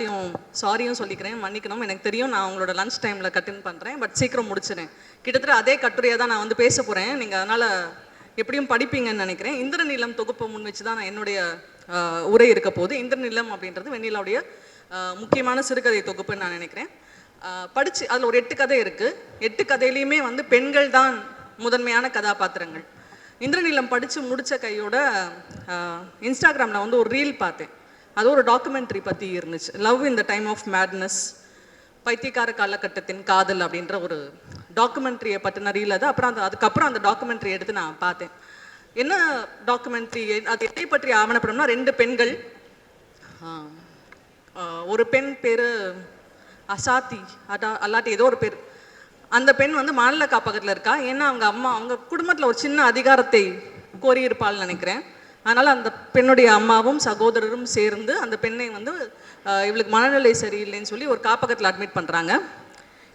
எல்லார்ட்டையும் சாரியும் சொல்லிக்கிறேன் மன்னிக்கணும். எனக்கு தெரியும் நான் உங்களோட லன்ச் டைமில் கட்டின் பண்ணுறேன் பட் சீக்கிரம் முடிச்சிடேன் கிட்டத்தட்ட அதே கட்டுரையை தான் நான் வந்து பேச போகிறேன் நீங்கள் அதனால் எப்படியும் படிப்பீங்கன்னு நினைக்கிறேன். இந்திரநீளம் தொகுப்பை முன் வச்சு தான் நான் என்னுடைய உரை இருக்க போகுது. இந்திரநீளம் அப்படின்றது வெண்ணிலாவுடைய முக்கியமான சிறுகதை தொகுப்புன்னு நான் நினைக்கிறேன். படித்து அதில் ஒரு எட்டு கதை இருக்குது எட்டு கதையிலையுமே வந்து பெண்கள் தான் முதன்மையான கதாபாத்திரங்கள். இந்திரநீளம் படித்து முடித்த கையோட இன்ஸ்டாகிராமில் வந்து ஒரு ரீல் பார்த்தேன். அது ஒரு டாக்குமெண்ட்ரி பற்றி இருந்துச்சு. Love in the time of madness பைத்தியக்கார காலகட்டத்தின் காதல் அப்படின்ற ஒரு டாக்குமெண்ட்ரியை பற்றின ரீல் அது. அப்புறம் அந்த அதுக்கப்புறம் அந்த டாக்குமெண்ட்ரி எடுத்து நான் பார்த்தேன். என்ன டாக்குமெண்ட்ரி அது எதை பற்றி ஆவணப்படம்னா ரெண்டு பெண்கள் ஒரு பெண் பேர் அசாத்தி அடா அல்லாட்டி ஏதோ ஒரு பேர். அந்த பெண் வந்து மாநில காப்பகத்தில் இருக்கா. ஏன்னா அவங்க அம்மா அவங்க குடும்பத்தில் ஒரு சின்ன அதிகாரத்தை கோரியிருப்பாள்னு நினைக்கிறேன். அதனால் அந்த பெண்ணுடைய அம்மாவும் சகோதரரும் சேர்ந்து அந்த பெண்ணை வந்து இவளுக்கு மனநிலை சரியில்லைன்னு சொல்லி ஒரு காப்பகத்தில் அட்மிட் பண்ணுறாங்க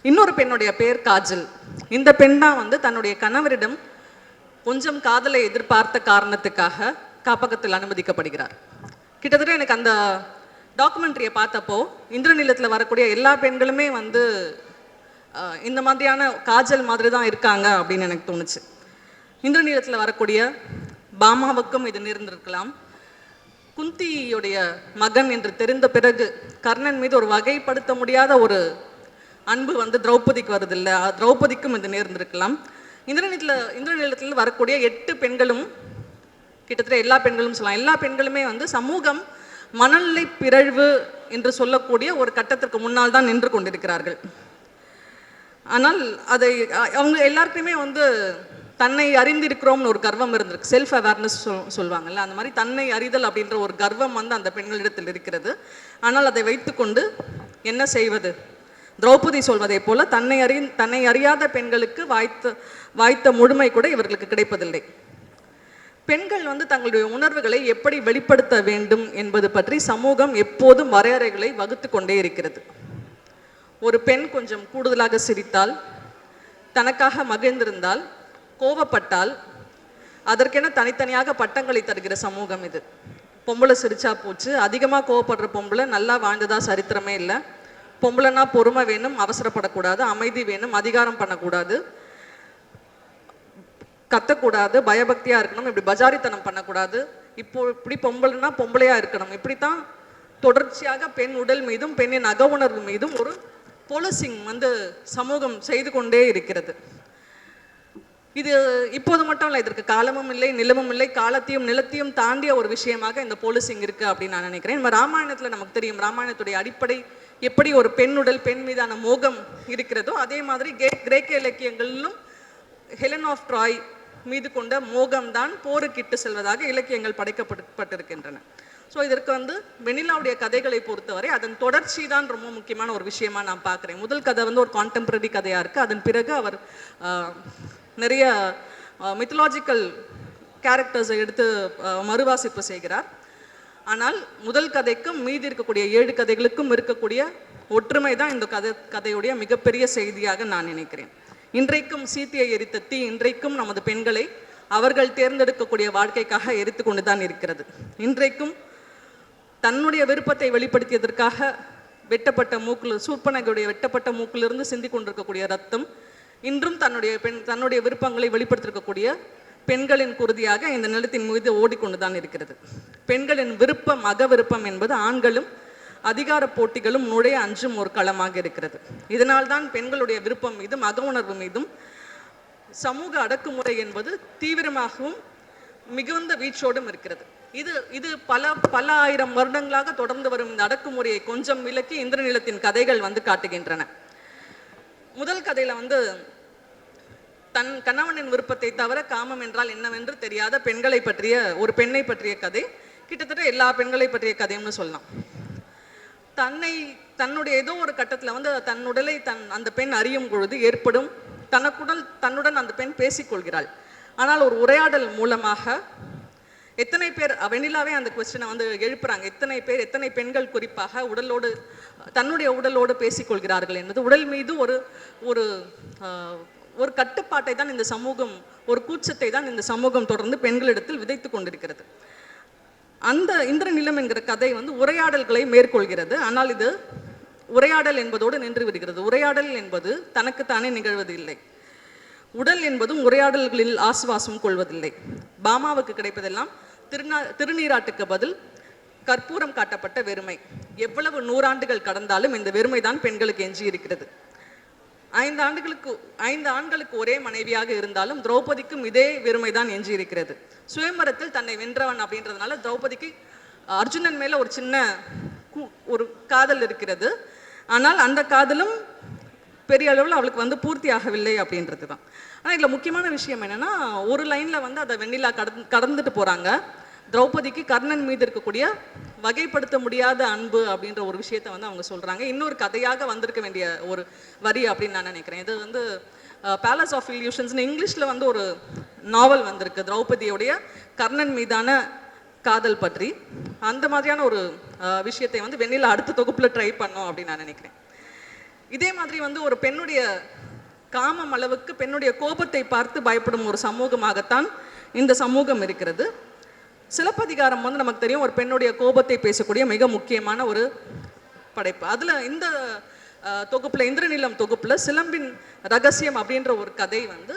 இன்னொரு பெண்ணுடைய பேர் காஜல். இந்த பெண் தான் வந்து தன்னுடைய கணவரிடம் கொஞ்சம் காதலை எதிர்பார்த்த காரணத்துக்காக காப்பகத்தில் அனுமதிக்கப்படுகிறார். கிட்டத்தட்ட எனக்கு அந்த டாக்குமெண்ட்ரியை பார்த்தப்போ இந்திரநிலத்தில் வரக்கூடிய எல்லா பெண்களுமே வந்து இந்த மாதிரியான காஜல் மாதிரி தான் இருக்காங்க அப்படின்னு எனக்கு தோணுச்சு. இந்திரநீலத்தில் வரக்கூடிய பாமாவுக்கும் இது நேர்ந்திருக்கலாம். குந்தியுடைய மகன் என்று தெரிந்த பிறகு கர்ணன் மீது ஒரு வகைப்படுத்த முடியாத ஒரு அன்பு வந்து திரௌபதிக்கு வருதில்லை. திரௌபதிக்கும் இது நேர்ந்திருக்கலாம். இந்திரநிலத்தில் இந்திரநிலத்தில் வரக்கூடிய எட்டு பெண்களும் கிட்டத்தட்ட எல்லா பெண்களும் சொல்லலாம். எல்லா பெண்களுமே வந்து சமூகம் மனநிலை பிறழ்வு என்று சொல்லக்கூடிய ஒரு கட்டத்திற்கு முன்னால் தான் நின்று கொண்டிருக்கிறார்கள். ஆனால் அதை அவங்க எல்லாருக்குமே வந்து தன்னை அறிந்திருக்கிறோம்னு ஒரு கர்வம் இருந்திருக்கு. செல்ஃப் அவேர்னஸ் சொல் சொல்லுவாங்கல்ல அந்த மாதிரி தன்னை அறிதல் அப்படின்ற ஒரு கர்வம் வந்து அந்த பெண்களிடத்தில் இருக்கிறது. ஆனால் அதை வைத்துக்கொண்டு என்ன செய்வது? திரௌபதி சொல்வதை போல தன்னை அறி தன்னை அறியாத பெண்களுக்கு வாய்த்த வாய்த்த முழுமை கூட இவர்களுக்கு கிடைப்பதில்லை. பெண்கள் வந்து தங்களுடைய உணர்வுகளை எப்படி வெளிப்படுத்த வேண்டும் என்பது பற்றி சமூகம் எப்போதும் வரையறைகளை வகுத்து கொண்டே இருக்கிறது. ஒரு பெண் கொஞ்சம் கூடுதலாக சிரித்தால் தனக்காக மகிழ்ந்திருந்தால் கோவப்பட்டால் அதற்கென தனித்தனியாக பட்டங்களை தருகிற சமூகம் இது. பொம்பளை சிரிச்சா போச்சு. அதிகமாக கோவப்படுற பொம்பளை நல்லா வாழ்ந்ததா சரித்திரமே இல்லை. பொம்பளைனா பொறுமை வேணும் அவசரப்படக்கூடாது அமைதி வேணும் அதிகாரம் பண்ணக்கூடாது. கத்தக்கூடாது பயபக்தியாக இருக்கணும் இப்படி பஜாரித்தனம் பண்ணக்கூடாது. இப்போ இப்படி பொம்பளைனா பொம்பளையா இருக்கணும். இப்படித்தான் தொடர்ச்சியாக பெண் உடல் மீதும் பெண்ணின் அக உணர்வு மீதும் ஒரு பொலிசிங் வந்து சமூகம் செய்து கொண்டே இருக்கிறது. இது இப்போது மட்டும் இல்லை இதற்கு காலமும் இல்லை நிலமும் இல்லை. காலத்தையும் நிலத்தையும் தாண்டிய ஒரு விஷயமாக இந்த போலீசிங் இருக்கு அப்படின்னு நான் நினைக்கிறேன். நம்ம ராமாயணத்தில் நமக்கு தெரியும் ராமாயணத்துடைய அடிப்படை எப்படி ஒரு பெண்ணுடல் பெண் மீதான மோகம் இருக்கிறதோ அதே மாதிரி கே- கிரேக்க இலக்கியங்களிலும் ஹெலன் ஆஃப் ட்ராய் மீது கொண்ட மோகம்தான் போருக்கிட்டு செல்வதாக இலக்கியங்கள் படைக்கப்பட்டிருக்கின்றன. ஸோ இதற்கு வந்து வெண்ணிலாவுடைய கதைகளை பொறுத்தவரை அதன் தொடர்ச்சி தான் ரொம்ப முக்கியமான ஒரு விஷயமா நான் பார்க்குறேன். முதல் கதை வந்து ஒரு கான்டெம்பரரி கதையாக இருக்குது அதன் பிறகு அவர் நிறைய மித்தலாஜிக்கல் கேரக்டர்ஸை எடுத்து மறுவாசிப்பு செய்கிறார். ஆனால் முதல் கதைக்கும் மீதி இருக்கக்கூடிய ஏழு கதைகளுக்கும் இருக்கக்கூடிய ஒற்றுமை தான் இந்த கதை கதையுடைய மிகப்பெரிய செய்தியாக நான் நினைக்கிறேன். இன்றைக்கும் சீத்தியை எரித்த தீ இன்றைக்கும் நமது பெண்களை அவர்கள் தேர்ந்தெடுக்கக்கூடிய வாழ்க்கைக்காக எரித்து கொண்டு தான் இருக்கிறது. இன்றைக்கும் தன்னுடைய விருப்பத்தை வெளிப்படுத்தியதற்காக வெட்டப்பட்ட மூக்கில் சூர்பனகையுடைய வெட்டப்பட்ட மூக்கிலிருந்து சிந்தி கொண்டிருக்கக்கூடிய ரத்தம் இன்றும் தன்னுடைய பெண் தன்னுடைய விருப்பங்களை வெளிப்படுத்திருக்கக்கூடிய பெண்களின் குருதியாக இந்த நிலத்தின் மீது ஓடிக்கொண்டு தான் இருக்கிறது. பெண்களின் விருப்பம் அக விருப்பம் என்பது ஆண்களும் அதிகார போட்டிகளும் நுழைய அஞ்சும் ஒரு களமாக இருக்கிறது. இதனால்தான் பெண்களுடைய விருப்பம் மீதும் அக உணர்வு மீதும் சமூக அடக்குமுறை என்பது தீவிரமாகவும் மிகுந்த வீச்சோடும் இருக்கிறது. இது இது பல பல ஆயிரம் வருடங்களாக தொடர்ந்து வரும் இந்த அடக்குமுறையை கொஞ்சம் விலக்கி இந்திரநிலத்தின் கதைகள் வந்து காட்டுகின்றன. முதல் கதையில் வந்து தன் கணவனின் விருப்பத்தை தவிர காமம் என்றால் என்னவென்று தெரியாத பெண்களை பற்றிய ஒரு பெண்ணை பற்றிய கதை. கிட்டத்தட்ட எல்லா பெண்களை பற்றிய கதையும்னு சொல்லலாம். தன்னை தன்னுடைய ஏதோ ஒரு கட்டத்தில் வந்து தன் உடலை தன் அந்த பெண் அறியும் பொழுது ஏற்படும் தனக்குடன் தன்னுடன் அந்த பெண் பேசிக்கொள்கிறாள். ஆனால் ஒரு உரையாடல் மூலமாக எத்தனை பேர் வெண்ணிலாவே அந்த கொஸ்டினை வந்து எழுப்புறாங்க. எத்தனை பேர் எத்தனை பெண்கள் குறிப்பாக உடலோடு தன்னுடைய உடலோடு பேசிக்கொள்கிறார்கள் என்பது உடல் மீது ஒரு ஒரு ஆஹ், ஒரு கட்டுப்பாட்டை தான் இந்த சமூகம் ஒரு கூச்சத்தை தான் இந்த சமூகம் தொடர்ந்து பெண்களிடத்தில் விதைத்து கொண்டிருக்கிறது. அந்த இந்திர நிலம் என்கிற கதை வந்து உரையாடல்களை மேற்கொள்கிறது. ஆனால் இது உரையாடல் என்பதோடு நின்று விடுகிறது. உரையாடல் என்பது தனக்குத்தானே நிகழ்வது இல்லை உடல் என்பதும் உரையாடல்களில் ஆசுவாசம் கொள்வதில்லை. பாமாவுக்கு கிடைப்பதெல்லாம் திருநா திருநீராட்டுக்கு பதில் கற்பூரம் காட்டப்பட்ட வெறுமை. எவ்வளவு நூறாண்டுகள் கடந்தாலும் இந்த வெறுமை தான் பெண்களுக்கு எஞ்சி இருக்கிறது ஐந்து ஆண்டுகளுக்கு ஐந்து ஆண்களுக்கு ஒரே மனைவியாக இருந்தாலும் திரௌபதிக்கும் இதே வெறுமை தான் எஞ்சி இருக்கிறது சுயம்பரத்தில் தன்னை வென்றவன் அப்படின்றதுனால திரௌபதிக்கு அர்ஜுனன் மேல ஒரு சின்ன கு- ஒரு காதல் இருக்கிறது. ஆனால் அந்த காதலும் பெரிய அளவில் அவளுக்கு வந்து பூர்த்தி ஆகவில்லை அப்படின்றது தான் ஆனால் இதில் முக்கியமான விஷயம் என்னென்னா ஒரு லைனில் வந்து அதை வெண்ணிலா கடந் கடந்துட்டு போகிறாங்க திரௌபதிக்கு கர்ணன் மீது இருக்கக்கூடிய வகைப்படுத்த முடியாத அன்பு அப்படின்ற ஒரு விஷயத்தை வந்து அவங்க சொல்கிறாங்க இன்னொரு கதையாக வந்திருக்க வேண்டிய ஒரு வரி அப்படின்னு நான் நினைக்கிறேன். இது வந்து பேலஸ் ஆஃப் இல்யூஷன்ஸ்னு இங்கிலீஷில் வந்து ஒரு நாவல் வந்திருக்கு. திரௌபதியோடைய கர்ணன் மீதான காதல் பற்றி. அந்த மாதிரியான ஒரு விஷயத்தை வந்து வெண்ணிலா அடுத்த தொகுப்பில் ட்ரை பண்ணோம் அப்படின்னு நான் நினைக்கிறேன். இதே மாதிரி வந்து ஒரு பெண்ணுடைய காமம் அளவுக்கு பெண்ணுடைய கோபத்தை பார்த்து பயப்படும் ஒரு சமூகமாகத்தான் இந்த சமூகம் இருக்கிறது. சிலப்பதிகாரம் வந்து நமக்கு தெரியும் ஒரு பெண்ணுடைய கோபத்தை பேசக்கூடிய மிக முக்கியமான ஒரு படைப்பு. அதில் இந்த தொகுப்பில் இந்திரநிலம் இந்திரநீலம் சிலம்பின் ரகசியம் அப்படின்ற ஒரு கதை வந்து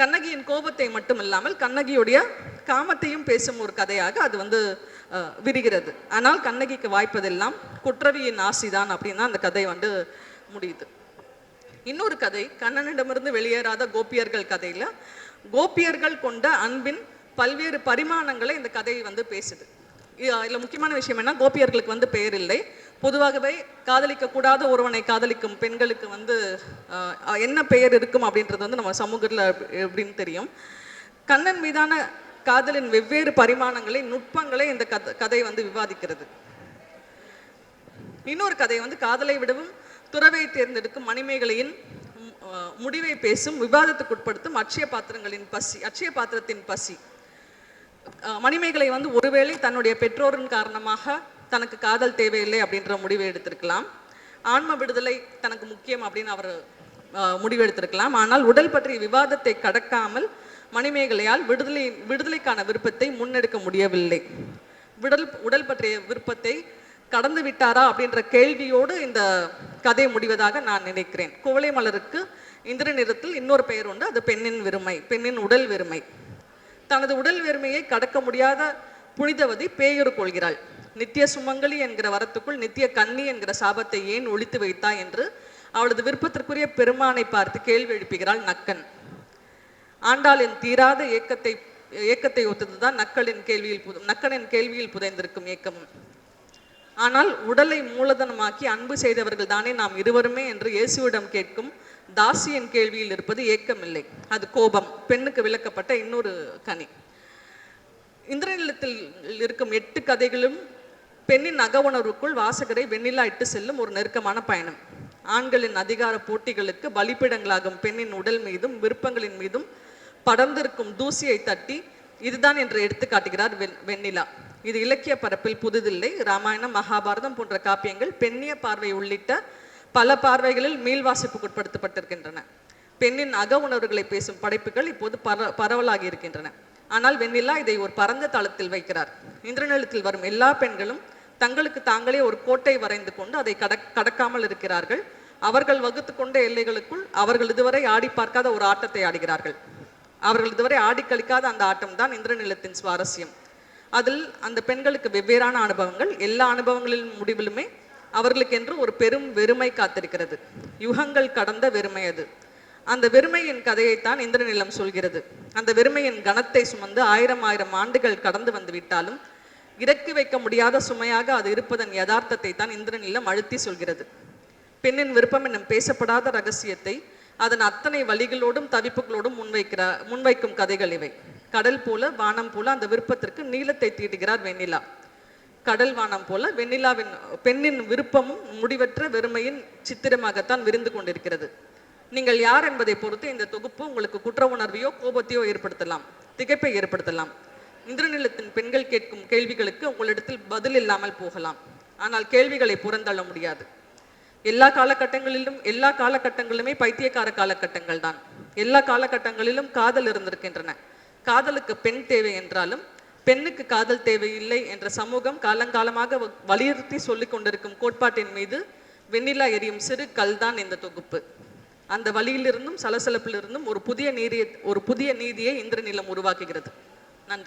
கண்ணகியின் கோபத்தை மட்டும் இல்லாமல் கண்ணகியுடைய காமத்தையும் பேசும் ஒரு கதையாக அது வந்து விரிகிறது. ஆனால் கண்ணகிக்கு வாய்ப்பதெல்லாம் குற்றவியின் ஆசிதான் அப்படின்னு தான் அந்த கதை வந்து முடியுது. இன்னொரு கதை கண்ணனிடமிருந்து வெளியேறாத கோபியர்கள் கதையில. கோபியர்கள் கொண்ட அன்பின் பல்வேறு பரிமாணங்களை இந்த கதை வந்து பேசுது. இதில் இதுல முக்கியமான விஷயம் என்ன? கோபியர்களுக்கு வந்து பெயர் இல்லை. பொதுவாகவே காதலிக்க கூடாத ஒருவனை காதலிக்கும் பெண்களுக்கு வந்து ஆஹ், என்ன பெயர் இருக்கும் அப்படின்றது வந்து நம்ம சமூகத்துல எப்படின்னு தெரியும். கண்ணன் மீதான காதலின் வெவ்வேறு பரிமாணங்களை நுட்பங்களை இந்த கதை கதை வந்து விவாதிக்கிறது. இன்னொரு கதை வந்து காதலை விடவும் துறவை தேர்ந்தெடுக்கும் மணிமேகலையின் முடிவை பேசும் விவாதத்துக்கு உட்படுத்தும் அட்சய பாத்திரங்களின் பசி அட்சய பாத்திரத்தின் பசி. அஹ், மணிமேகலை வந்து ஒருவேளை தன்னுடைய பெற்றோரின் காரணமாக தனக்கு காதல் தேவையில்லை அப்படின்ற முடிவை எடுத்திருக்கலாம். ஆன்ம விடுதலை தனக்கு முக்கியம் அப்படின்னு அவர் அஹ், முடிவு எடுத்திருக்கலாம். ஆனால் உடல் பற்றிய விவாதத்தை கடக்காமல் மணிமேகலையால் விடுதலை விடுதலைக்கான விருப்பத்தை முன்னெடுக்க முடியவில்லை. விடல் உடல் பற்றிய விருப்பத்தை கடந்து விட்டாரா அப்படின்ற கேள்வியோடு இந்த கதை முடிவதாக நான் நினைக்கிறேன். குவளை மலருக்கு இந்திர நிறத்தில் இன்னொரு பெயர் உண்டு அது பெண்ணின் வெறுமை பெண்ணின் உடல் வெறுமை. தனது உடல் வெறுமையை கடக்க முடியாத புனிதவதி பேயுறு கொள்கிறாள். நித்திய சுமங்கலி என்கிற வரத்துக்குள் நித்திய கன்னி என்கிற சாபத்தை ஏன் ஒழித்து வைத்தாய் என்று அவளது விருப்பத்திற்குரிய பெருமானை பார்த்து கேள்வி எழுப்புகிறாள் நக்கன். ஆண்டாளின் தீராத ஏக்கத்தை ஏக்கத்தை ஒத்ததுதான் நக்களின் கேள்வியில் நக்கனின் கேள்வியில் புதைந்திருக்கும் ஏக்கமும் ஆனால் உடலை மூலதனமாக்கி அன்பு செய்தவர்கள் தானே நாம் இருவருமே என்று இயேசுவிடம் கேட்கும் தாசியின் கேள்வியில் இருப்பது ஏக்கமில்லை. அது கோபம். பெண்ணுக்கு விளக்கப்பட்ட இன்னொரு கனி. இந்திரநிலத்தில் இருக்கும் எட்டு கதைகளும் பெண்ணின் அக உணர்வுக்குள் வாசகரை வெண்ணிலா இட்டு செல்லும் ஒரு நெருக்கமான பயணம். ஆண்களின் அதிகார போட்டிகளுக்கு பலிப்பிடங்களாகும் பெண்ணின் உடல் மீதும் விருப்பங்களின் மீதும் படர்ந்திருக்கும் தூசியை தட்டி இதுதான் என்று எடுத்து காட்டுகிறார் வெண் வெண்ணிலா. இது இலக்கிய பரப்பில் புதுதில்லை ராமாயணம் மகாபாரதம் போன்ற காப்பியங்கள் பெண்ணிய பார்வை உள்ளிட்ட பல பார்வைகளில் மீள்வாசிப்புக்கு உட்படுத்தப்பட்டிருக்கின்றன பெண்ணின் அக உணர்வுகளை பேசும் படைப்புகள் இப்போது பர பரவலாகி இருக்கின்றன. ஆனால் வெண்ணிலா இதை ஒரு பரந்த தளத்தில் வைக்கிறார். இந்திரநிலத்தில் வரும் எல்லா பெண்களும் தங்களுக்கு தாங்களே ஒரு கோட்டை வரைந்து கொண்டு அதை கடக் கடக்காமல் இருக்கிறார்கள். அவர்கள் வகுத்து கொண்ட எல்லைகளுக்குள் அவர்கள் இதுவரை ஆடி பார்க்காத ஒரு ஆட்டத்தை ஆடுகிறார்கள். அவர்கள் இதுவரை ஆடி கழிக்காத அந்த ஆட்டம் தான் இந்திரநிலத்தின் சுவாரஸ்யம். அதில் அந்த பெண்களுக்கு வெவ்வேறான அனுபவங்கள் எல்லா அனுபவங்களின் முடிவிலுமே அவர்களுக்கென்று ஒரு பெரும் வெறுமை காத்திருக்கிறது. யுகங்கள் கடந்த வெறுமை அது. அந்த வெறுமையின் கதையைத்தான் இந்திரநிலம் சொல்கிறது. அந்த வெறுமையின் கணத்தை சுமந்து ஆயிரம் ஆயிரம் ஆண்டுகள் கடந்து வந்து விட்டாலும் இறக்கி வைக்க முடியாத சுமையாக அது இருப்பதன் யதார்த்தத்தை தான் இந்திரநிலம் அழுத்தி சொல்கிறது. பெண்ணின் விருப்பம் என்னும் பேசப்படாத ரகசியத்தை அதன் அத்தனை வழிகளோடும் தவிப்புகளோடும் முன்வைக்கிற முன்வைக்கும் கதைகள் இவை. கடல் போல வானம் போல அந்த விருப்பத்திற்கு நீளத்தை தீட்டுகிறார் வெண்ணிலா. கடல் வானம் போல வெண்ணிலாவின் பெண்ணின் விருப்பமும் முடிவற்ற வெறுமையின் சித்திரமாகத்தான் விரிந்து கொண்டிருக்கிறது. நீங்கள் யார் என்பதை பொறுத்து இந்த தொகுப்பு உங்களுக்கு குற்ற உணர்வையோ கோபத்தையோ ஏற்படுத்தலாம் திகைப்பை ஏற்படுத்தலாம். இந்திரநிலத்தின் பெண்கள் கேட்கும் கேள்விகளுக்கு உங்களிடத்தில் பதில் இல்லாமல் போகலாம். ஆனால் கேள்விகளை புறந்தள்ள முடியாது. எல்லா காலகட்டங்களிலும் எல்லா காலகட்டங்களுமே பைத்தியக்கார காலகட்டங்கள் தான் எல்லா காலகட்டங்களிலும் காதல் இருந்திருக்கின்றன. காதலுக்கு பெண் தேவை என்றாலும் பெண்ணுக்கு காதல் தேவையில்லை என்ற சமூகம் காலங்காலமாக வ- வலியுறுத்தி சொல்லிக் கொண்டிருக்கும் கோட்பாட்டின் மீது வெண்ணிலா எரியும் சிறு கல்தான் இந்த தொகுப்பு. அந்த வழியிலிருந்தும் சலசலப்பிலிருந்தும் ஒரு புதிய நீதியை ஒரு புதிய நீதியை இந்திரநிலம் உருவாக்குகிறது.